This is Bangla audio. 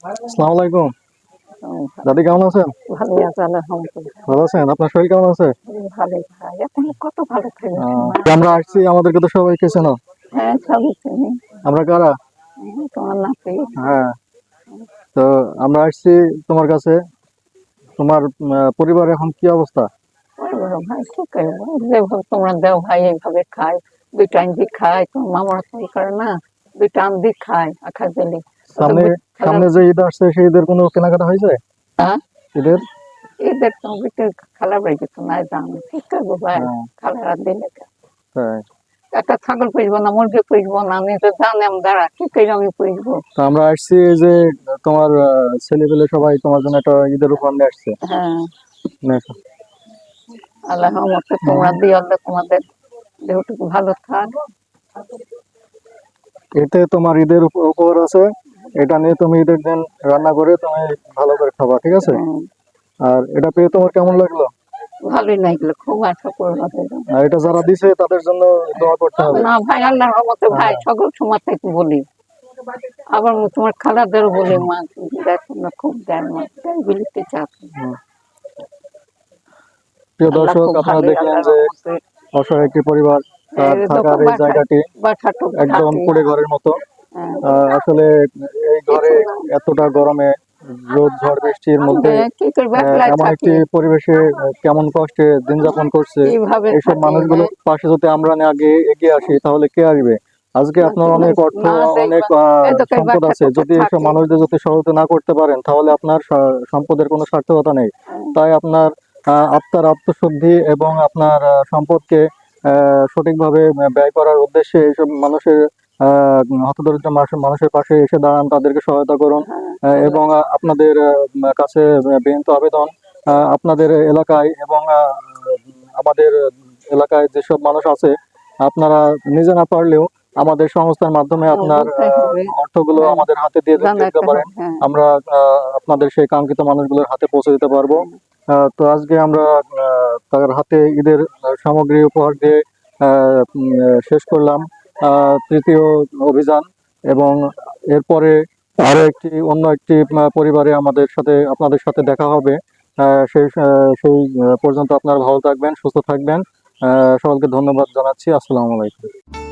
আসসালামু আলাইকুম দাদি কেমন আছেন? ভালো আছে ভালো আছেন? আপনার শরীর কেমন আছে? ভালো ভাই। এখন কত ভালো আমরা আসছি আমাদেরকে তো চেনো। হ্যাঁ সবই চিনি। আমরা কারা? তোমার নাতি হ্যাঁ। তো আমরা আসছি তোমার কাছে। তোমার পরিবার এখন কি অবস্থা? ভাই যেভাবে তোমরা দেও ভাই এইভাবে খায় দুই টাইম দিয়ে খায় তোমার মামারা তো ই করে না? দুই টাইম দিয়ে খায় আখা দিলে সামনে সামনে যে ঈদ আসছে সেই ঈদের কোনো কেনাকাটা হয়েছে? হ্যাঁ? ঈদের? এদের তো বিটে খালা বাড়ি কিছু নাই জানো। কি করব ভাই। খালারা দিলে? একটা ছাগল পুষবো না মুরগি পুষবো না আমি তো জানি দাঁড়া কি করে আমি পুষবো? তো আমরা আসছি এই যে তোমার ছেলে পেলে সবাই তোমার জন্য একটা ঈদের উপহার নিয়ে আসছে। হ্যাঁ। আল্লাহ মতে তোমরা দিয়ে আল্লাহ তোমাদের দেহটুকু ভালো থাক। এতে তোমার ঈদের উপ- উপহার আছে। এটা নিয়ে তুমি ঈদের দিন রান্না করে তুমি ভালো করে খাবা ঠিক আছে? আর এটা পেয়ে তোমার কেমন লাগল? ভালোই লাগল খুব আশা করব আর এটা যারা দিছে তাদের জন্য দোয়া করতে হবে। না ভাই আল্লাহর রহমতে ভাই সকল সময় থেকে বলি। আবার তোমার খালাদের বলি মা দেখো না খুব দেন মা তাই বলিতে চাচ্ছি প্রিয় দর্শক আপনারা দেখলেন যে অসহায় একটি পরিবার তার থাকার এই জায়গাটি একদম কুড়ে ঘরের মতো। হ্যাঁ। আসলে এই ঘরে এতটা গরমে রোদ ঝড় বৃষ্টির মধ্যে এমন একটি পরিবেশে কেমন কষ্টে দিন যাপন করছে এইসব হ্যাঁ। পাশে যদি আমরা না আগে এগিয়ে আসি তাহলে কে আসবে? আজকে আপনার অনেক অর্থ অনেক সম্পদ আছে। যদি এইসব মানুষদের যদি সহায়তা না করতে পারেন তাহলে আপনার সম্পদের কোনো সার্থকতা নেই। হ্যাঁ। তাই আপনার আত্মার আত্মশুদ্ধি এবং আপনার সম্পদকে সঠিকভাবে ব্যয় করার উদ্দেশ্যে এইসব মানুষের হতদরিদ্র মানুষের পাশে এসে দাঁড়ান তাদেরকে সহায়তা করুন হ্যাঁ। এবং আপনাদের কাছে বিনীত আবেদন আপনাদের এলাকায় এবং আমাদের এলাকায় যেসব মানুষ আছে আপনারা নিজে না পারলেও আমাদের সংস্থার মাধ্যমে আপনার আহ, হবে। অর্থগুলো হ্যাঁ। আমাদের হাতে দিয়ে দিতে পারেন হ্যাঁ। আমরা আপনাদের সেই কাঙ্ক্ষিত মানুষগুলোর হাতে পৌঁছে দিতে পারব আহ, তো আজকে আমরা তার হাতে ঈদের সামগ্রী উপহার দিয়ে শেষ করলাম। তৃতীয় অভিযান এবং এরপরে আরও একটি, অন্য একটি পরিবারে আমাদের সাথে, আপনাদের সাথে দেখা হবে। সেই সেই পর্যন্ত আপনারা ভালো থাকবেন, সুস্থ থাকবেন। সকলকে ধন্যবাদ জানাচ্ছি। আসসালামু আলাইকুম।